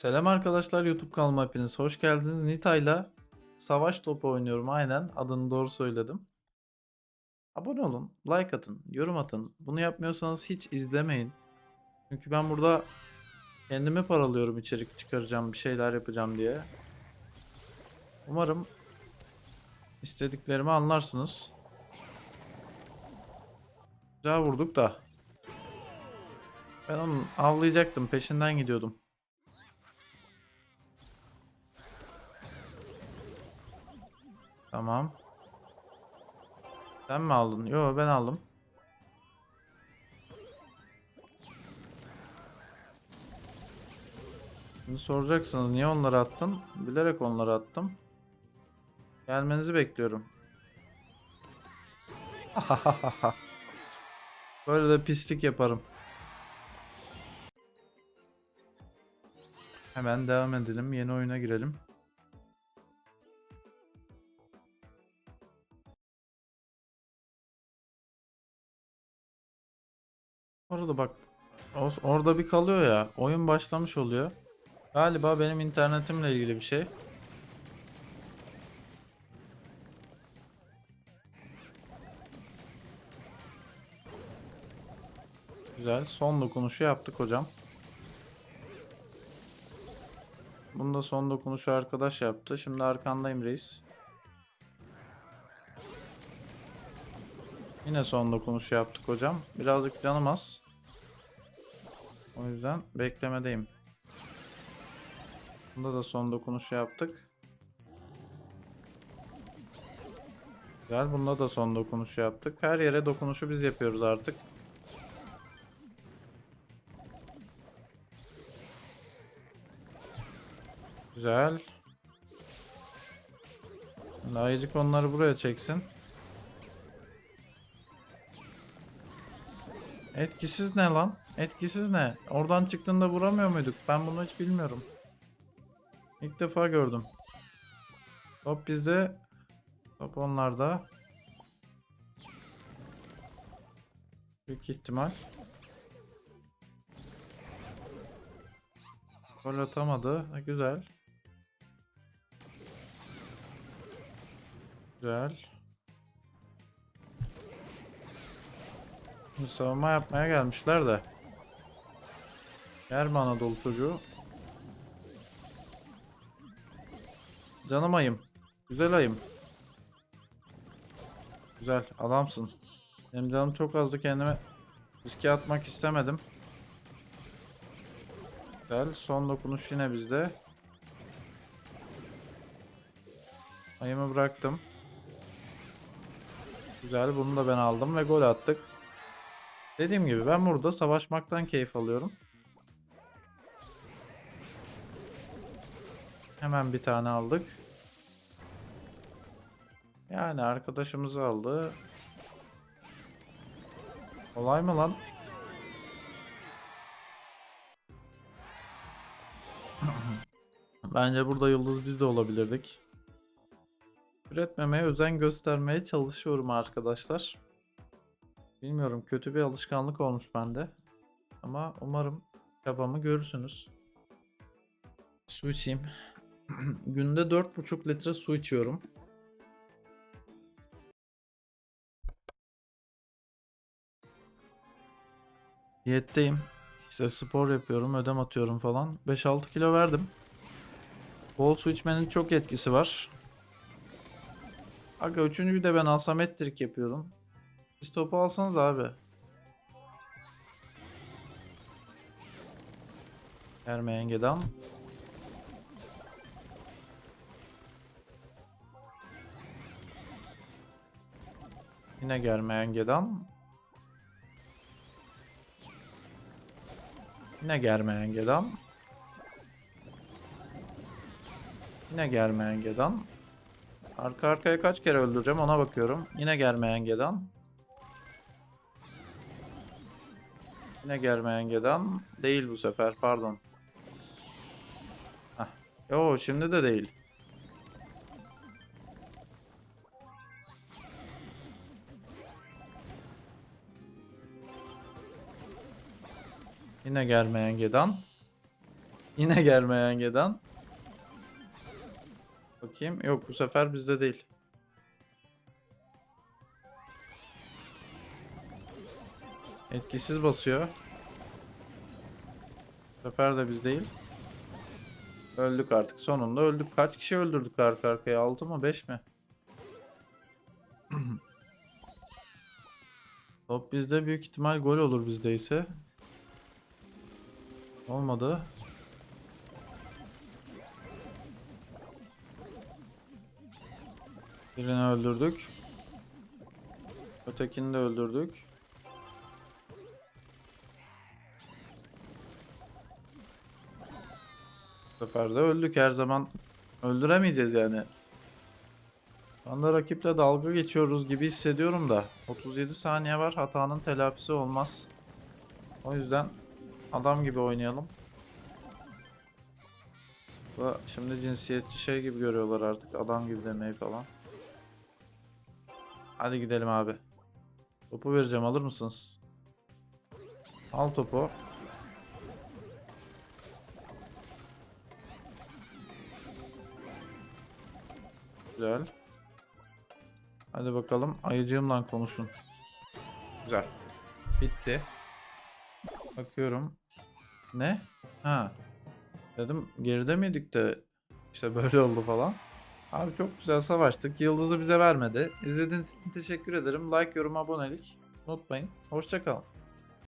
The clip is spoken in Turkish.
Selam arkadaşlar YouTube kanalıma hepiniz hoş geldiniz. Nita'yla savaş topu oynuyorum aynen adını doğru söyledim. Abone olun, like atın, yorum atın. Bunu yapmıyorsanız hiç izlemeyin. Çünkü ben burada kendimi paralıyorum içerik çıkaracağım, bir şeyler yapacağım diye. Umarım istediklerimi anlarsınız. Güzel vurduk da. Ben onu avlayacaktım, peşinden gidiyordum. Tamam. Sen mi aldın? Yo ben aldım. Şimdi soracaksınız niye onları attın? Bilerek onları attım. Gelmenizi bekliyorum. Böyle de pislik yaparım. Hemen devam edelim. Yeni oyuna girelim. Orada bak orada bir kalıyor ya. Oyun başlamış oluyor. Galiba benim internetimle ilgili bir şey. Güzel. Son dokunuşu yaptık hocam. Bunu da son dokunuşu arkadaş yaptı. Şimdi arkandayım reis. Yine son dokunuşu yaptık hocam. Birazcık canım az. O yüzden beklemedeyim. Bunda da son dokunuşu yaptık. Güzel. Bunda da son dokunuşu yaptık. Her yere dokunuşu biz yapıyoruz artık. Güzel. Şimdi ayıcık onları buraya çeksin. Etkisiz ne lan? Etkisiz ne? Oradan çıktığında vuramıyor muyduk? Ben bunu hiç bilmiyorum. İlk defa gördüm. Top bizde. Top onlarda. Büyük ihtimal. Gol atamadı. Güzel. Güzel. Savunma yapmaya gelmişler de. Yer mi Anadolu çocuğu? Canım ayım. Güzel ayım. Güzel adamsın. Benim canım çok azdı kendime riske atmak istemedim. Güzel. Son dokunuş yine bizde. Ayımı bıraktım. Güzel. Bunu da ben aldım ve gol attık. Dediğim gibi ben burada savaşmaktan keyif alıyorum. Hemen bir tane aldık. Yani arkadaşımızı aldı. Kolay mı lan? Bence burada yıldız biz de olabilirdik. Üretmemeye özen göstermeye çalışıyorum arkadaşlar. Bilmiyorum kötü bir alışkanlık olmuş bende. Ama umarım çabamı görürsünüz. Su içeyim. Günde 4,5 litre su içiyorum. Diyetteyim. İşte spor yapıyorum, ödem atıyorum falan. 5-6 kilo verdim. Bol su içmenin çok etkisi var. Aga üçüncüyü de ben alsam ettirik yapıyordum. Siz topu alsanız abi. Ermeyenge'den. Yine Germeyenge'den. Yine Germeyenge'den. Yine Germeyenge'den. Arka arkaya kaç kere öldüreceğim ona bakıyorum. Yine Germeyenge'den. Yine Germeyenge'den. Değil bu sefer pardon. Heh. Yo şimdi de değil. Yine Germeyenge'den. Yine gelmeyen Gedan. Bakayım. Yok bu sefer bizde değil. Etkisiz basıyor. Bu sefer de biz değil. Öldük artık. Sonunda öldük. Kaç kişi öldürdük arka arkaya? 6 mı 5 mi? Top bizde büyük ihtimal gol olur bizdeyse. Olmadı. Birini öldürdük. Ötekini de öldürdük. Sefer de öldük her zaman. Öldüremeyeceğiz yani. Şu anda rakiple dalga geçiyoruz gibi hissediyorum da. 37 saniye var hatanın telafisi olmaz. O yüzden adam gibi oynayalım. Bu şimdi cinsiyetçi şey gibi görüyorlar artık adam gibi demeyi falan. Hadi gidelim abi. Topu vereceğim alır mısınız? Al topu. Güzel. Hadi bakalım ayıcığımla konuşun. Güzel. Bitti. Bakıyorum. Ne? Ha. Dedim geride miydik de işte böyle oldu falan. Abi çok güzel savaştık. Yıldızı bize vermedi. İzlediğiniz için teşekkür ederim. Like, yorum, abonelik unutmayın. Hoşçakalın.